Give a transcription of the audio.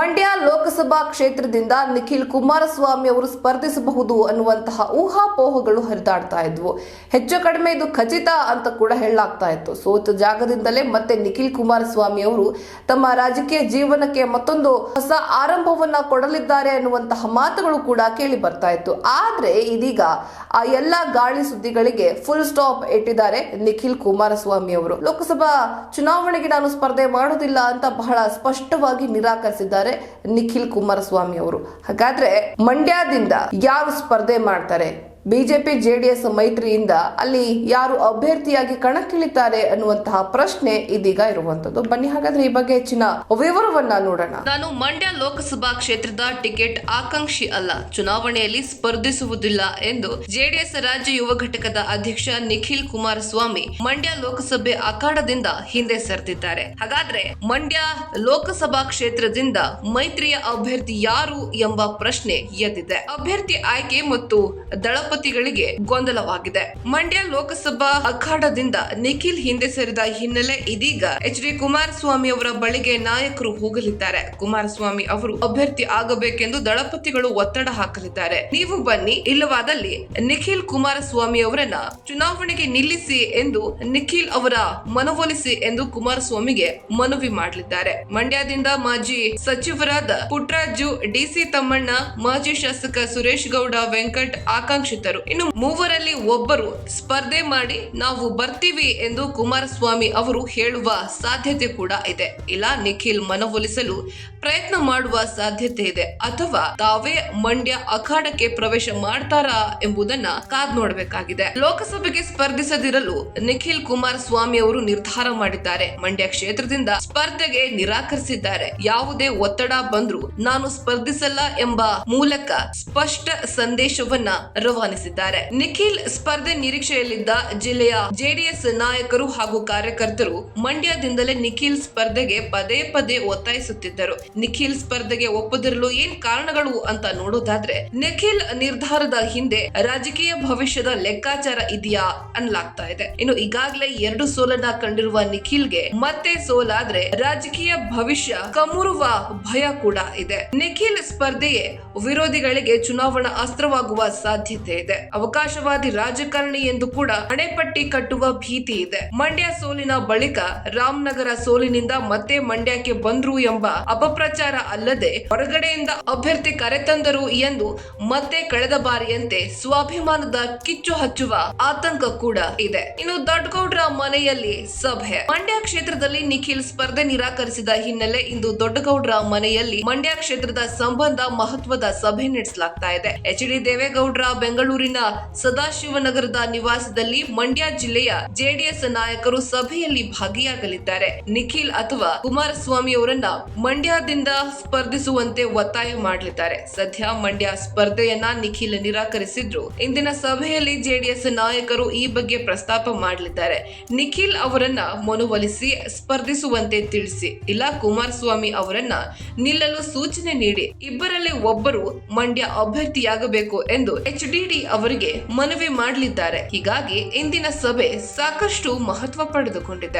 ಮಂಡ್ಯ ಲೋಕಸಭಾ ಕ್ಷೇತ್ರದಿಂದ ನಿಖಿಲ್ ಕುಮಾರಸ್ವಾಮಿ ಅವರು ಸ್ಪರ್ಧಿಸಬಹುದು ಅನ್ನುವಂತಹ ಊಹಾಪೋಹಗಳು ಹರಿದಾಡ್ತಾ ಇದ್ವು. ಹೆಚ್ಚು ಕಡಿಮೆ ಇದು ಖಚಿತ ಅಂತ ಕೂಡ ಹೇಳಲಾಗ್ತಾ ಇತ್ತು. ಸೋತ ಜಾಗದಿಂದಲೇ ಮತ್ತೆ ನಿಖಿಲ್ ಕುಮಾರಸ್ವಾಮಿ ಅವರು ತಮ್ಮ ರಾಜಕೀಯ ಜೀವನಕ್ಕೆ ಮತ್ತೊಂದು ಹೊಸ ಆರಂಭವನ್ನ ಕೊಡಲಿದ್ದಾರೆ ಅನ್ನುವಂತಹ ಮಾತುಗಳು ಕೂಡ ಕೇಳಿ ಬರ್ತಾ ಇತ್ತು. ಆದ್ರೆ ಇದೀಗ ಆ ಎಲ್ಲ ಗಾಳಿ ಸುದ್ದಿಗಳಿಗೆ ಫುಲ್ ಸ್ಟಾಪ್ ಇಟ್ಟಿದ್ದಾರೆ ನಿಖಿಲ್ ಕುಮಾರಸ್ವಾಮಿ ಅವರು. ಲೋಕಸಭಾ ಚುನಾವಣೆಗೆ ನಾನು ಸ್ಪರ್ಧೆ ಮಾಡೋದಿಲ್ಲ ಅಂತ ಬಹಳ ಸ್ಪಷ್ಟವಾಗಿ ನಿರಾಕರಿಸಿದ್ದಾರೆ ನಿಖಿಲ್ ಕುಮಾರಸ್ವಾಮಿ ಅವರು. ಹಾಗಾದ್ರೆ ಮಂಡ್ಯದಿಂದ ಯಾರು ಸ್ಪರ್ಧೆ ಮಾಡ್ತಾರೆ? ಬಿಜೆಪಿ ಜೆಡಿಎಸ್ ಮೈತ್ರಿಯಿಂದ ಅಲ್ಲಿ ಯಾರು ಅಭ್ಯರ್ಥಿಯಾಗಿ ಕಣಕ್ಕಿಳಿತಾರೆ ಅನ್ನುವಂತಹ ಪ್ರಶ್ನೆ ಇದೀಗ ಇರುವಂತದ್ದು. ಬನ್ನಿ, ಹಾಗಾದ್ರೆ ಈ ಬಗ್ಗೆ ಹೆಚ್ಚಿನ ವಿವರವನ್ನ ನೋಡೋಣ. ನಾನು ಮಂಡ್ಯ ಲೋಕಸಭಾ ಕ್ಷೇತ್ರದ ಟಿಕೆಟ್ ಆಕಾಂಕ್ಷಿ ಅಲ್ಲ, ಚುನಾವಣೆಯಲ್ಲಿ ಸ್ಪರ್ಧಿಸುವುದಿಲ್ಲ ಎಂದು ಜೆಡಿಎಸ್ ರಾಜ್ಯ ಯುವ ಘಟಕದ ಅಧ್ಯಕ್ಷ ನಿಖಿಲ್ ಕುಮಾರಸ್ವಾಮಿ ಮಂಡ್ಯ ಲೋಕಸಭೆ ಅಖಾಡದಿಂದ ಹಿಂದೆ ಸರಿದಿದ್ದಾರೆ. ಹಾಗಾದ್ರೆ ಮಂಡ್ಯ ಲೋಕಸಭಾ ಕ್ಷೇತ್ರದಿಂದ ಮೈತ್ರಿಯ ಅಭ್ಯರ್ಥಿ ಯಾರು ಎಂಬ ಪ್ರಶ್ನೆ ಎದ್ದಿದೆ. ಅಭ್ಯರ್ಥಿ ಆಯ್ಕೆ ಮತ್ತು ದಳಪತಿಗಳಿಗೆ ಗೊಂದಲವಾಗಿದೆ. ಮಂಡ್ಯ ಲೋಕಸಭಾ ಅಖಾಡದಿಂದ ನಿಖಿಲ್ ಹಿಂದೆ ಸರಿದ ಹಿನ್ನೆಲೆ ಇದೀಗ ಎಚ್ ಡಿ ಕುಮಾರಸ್ವಾಮಿ ಅವರ ಬಳಿಗೆ ನಾಯಕರು ಹೋಗಲಿದ್ದಾರೆ. ಕುಮಾರಸ್ವಾಮಿ ಅವರು ಅಭ್ಯರ್ಥಿ ಆಗಬೇಕೆಂದು ದಳಪತಿಗಳು ಒತ್ತಡ ಹಾಕಲಿದ್ದಾರೆ. ನೀವು ಬನ್ನಿ, ಇಲ್ಲವಾದಲ್ಲಿ ನಿಖಿಲ್ ಕುಮಾರಸ್ವಾಮಿ ಅವರನ್ನ ಚುನಾವಣೆಗೆ ನಿಲ್ಲಿಸಿ ಎಂದು ನಿಖಿಲ್ ಅವರ ಮನವೊಲಿಸಿ ಎಂದು ಕುಮಾರಸ್ವಾಮಿಗೆ ಮನವಿ ಮಾಡಲಿದ್ದಾರೆ. ಮಂಡ್ಯದಿಂದ ಮಾಜಿ ಸಚಿವರಾದ ಪುಟ್ರಾಜು ಡಿಸಿ ತಮ್ಮಣ್ಣ, ಮಾಜಿ ಶಾಸಕ ಸುರೇಶ್ ಗೌಡ, ವೆಂಕಟ್ ಆಕಾಂಕ್ಷಿತರು ಇನ್ನು ಮೂವರಲ್ಲಿ ಒಬ್ಬರು ಸ್ಪರ್ಧೆ ಮಾಡಿ ನಾವು ಬರ್ತೀವಿ ಎಂದು ಕುಮಾರಸ್ವಾಮಿ ಅವರು ಹೇಳುವ ಸಾಧ್ಯತೆ ಕೂಡ ಇದೆ. ಇಲ್ಲ, ನಿಖಿಲ್ ಮನವೊಲಿಸಲು ಪ್ರಯತ್ನ ಮಾಡುವ ಸಾಧ್ಯತೆ ಇದೆ. ಅಥವಾ ತಾವೇ ಮಂಡ್ಯ ಅಖಾಡಕ್ಕೆ ಪ್ರವೇಶ ಮಾಡ್ತಾರಾ ಎಂಬುದನ್ನ ಕಾದ್ ನೋಡಬೇಕಾಗಿದೆ. ಲೋಕಸಭೆಗೆ ಸ್ಪರ್ಧಿಸದಿರಲು ನಿಖಿಲ್ ಕುಮಾರಸ್ವಾಮಿ ಅವರು ನಿರ್ಧಾರ ಮಾಡಿದ್ದಾರೆ. ಮಂಡ್ಯ ಕ್ಷೇತ್ರದಿಂದ ಸ್ಪರ್ಧೆಗೆ ನಿರಾಕರಿಸಿದ್ದಾರೆ. ಯಾವುದೇ ಒತ್ತಡ ಬಂದ್ರು ನಾನು ಸ್ಪರ್ಧಿಸಲ್ಲ ಎಂಬ ಮೂಲಕ ಸ್ಪಷ್ಟ ಸಂದೇಶವನ್ನ ರವಾನಿಸಿದ್ದಾರೆ ನಿಖಿಲ್ ಸ್ಪರ್ಧೆ ನಿರೀಕ್ಷೆಯಲ್ಲಿದ್ದ ಜಿಲ್ಲೆಯ ಜೆಡಿಎಸ್ ನಾಯಕರು ಹಾಗೂ ಕಾರ್ಯಕರ್ತರು ಮಂಡ್ಯದಿಂದಲೇ ನಿಖಿಲ್ ಸ್ಪರ್ಧೆಗೆ ಪದೇ ಪದೇ ಒತ್ತಾಯಿಸುತ್ತಿದ್ದರು. ನಿಖಿಲ್ ಸ್ಪರ್ಧೆಗೆ ಒಪ್ಪದಿರಲು ಏನ್ ಕಾರಣಗಳು ಅಂತ ನೋಡೋದಾದ್ರೆ, ನಿಖಿಲ್ ನಿರ್ಧಾರದ ಹಿಂದೆ ರಾಜಕೀಯ ಭವಿಷ್ಯದ ಲೆಕ್ಕಾಚಾರ ಇದೆಯಾ ಅನ್ಲಾಗ್ತಾ ಇದೆ. ಇನ್ನು ಈಗಾಗಲೇ ಎರಡು ಸೋಲನ್ನ ಕಂಡಿರುವ ನಿಖಿಲ್ಗೆ ಮತ್ತೆ ಸೋಲಾದ್ರೆ ರಾಜಕೀಯ ಭವಿಷ್ಯ ಕಮುರುವ ಭಯ ಕೂಡ ಇದೆ. ನಿಖಿಲ್ ಸ್ಪರ್ಧೆಯೇ ವಿರೋಧಿಗಳಿಗೆ ಚುನಾವಣಾ ಅಸ್ತ್ರವಾಗುವ ಸಾಧ್ಯತೆ ಇದೆ. ಅವಕಾಶವಾದಿ ರಾಜಕಾರಣಿ ಎಂದು ಕೂಡ ಹಣೆಪಟ್ಟಿ ಕಟ್ಟುವ ಭೀತಿ ಇದೆ. ಮಂಡ್ಯ ಸೋಲಿನ ಬಳಿಕ ರಾಮನಗರ ಸೋಲಿನಿಂದ ಮತ್ತೆ ಮಂಡ್ಯಕ್ಕೆ ಬಂದ್ರು ಎಂಬ ಅಪಪ್ರಚಾರ ಅಲ್ಲದೆ ಹೊರಗಡೆಯಿಂದ ಅಭ್ಯರ್ಥಿ ಕರೆತಂದರು ಎಂದು ಮತ್ತೆ ಕಳೆದ ಬಾರಿಯಂತೆ ಸ್ವಾಭಿಮಾನದ ಕಿಚ್ಚು ಹಚ್ಚುವ ಆತಂಕ ಕೂಡ ಇದೆ. ಇನ್ನು ದೊಡ್ಡಗೌಡ್ರ ಮನೆಯಲ್ಲಿ ಸಭೆ. ಮಂಡ್ಯ ಕ್ಷೇತ್ರದಲ್ಲಿ ನಿಖಿಲ್ ಸ್ಪರ್ಧೆ ನಿರಾಕರಿಸಿದ ಹಿನ್ನೆಲೆ ಇಂದು ದೊಡ್ಡಗೌಡ್ರ ಮನೆಯಲ್ಲಿ ಮಂಡ್ಯ ಕ್ಷೇತ್ರದ ಸಂಬಂಧ ಮಹತ್ವದ ಸಭೆ ನಡೆಸಲಾಗ್ತಾ ಇದೆ. ಎಚ್ ಡಿ ದೇವೇಗೌಡ್ರ ಬೆಂಗಳೂರಿನ ಸದಾಶಿವನಗರದ ನಿವಾಸದಲ್ಲಿ ಮಂಡ್ಯ ಜಿಲ್ಲೆಯ ಜೆಡಿಎಸ್ ನಾಯಕರು ಸಭೆಯಲ್ಲಿ ಭಾಗಿಯಾಗಲಿದ್ದಾರೆ. ನಿಖಿಲ್ ಅಥವಾ ಕುಮಾರಸ್ವಾಮಿ ಅವರನ್ನ ಮಂಡ್ಯದಿಂದ ಸ್ಪರ್ಧಿಸುವಂತೆ ಒತ್ತಾಯ ಮಾಡಲಿದ್ದಾರೆ. ಸದ್ಯ ಮಂಡ್ಯ ಸ್ಪರ್ಧೆಯನ್ನ ನಿಖಿಲ್ ನಿರಾಕರಿಸಿದ್ರು. ಇಂದಿನ ಸಭೆಯಲ್ಲಿ ಜೆಡಿಎಸ್ ನಾಯಕರು ಈ ಬಗ್ಗೆ ಪ್ರಸ್ತಾಪ ಮಾಡಲಿದ್ದಾರೆ. ನಿಖಿಲ್ ಅವರನ್ನ ಮನವೊಲಿಸಿ ಸ್ಪರ್ಧಿಸುವಂತೆ ತಿಳಿಸಿ. ಇಲ್ಲ, ಕುಮಾರಸ್ವಾಮಿ ಅವರನ್ನ ನಿಲ್ಲಲು ಸೂಚನೆ ನೀಡಿ. ಇಬ್ಬರಲ್ಲಿ ಒಬ್ಬರು ಮಂಡ್ಯ ಅಭ್ಯರ್ಥಿಯಾಗಬೇಕು ಎಂದು ಎಚ್ ಡಿ ಅವರಿಗೆ ಮನವಿ ಮಾಡಲಿದ್ದಾರೆ. ಹೀಗಾಗಿ ಇಂದಿನ ಸಭೆ ಸಾಕಷ್ಟು ಮಹತ್ವ ಪಡೆದುಕೊಂಡಿದೆ.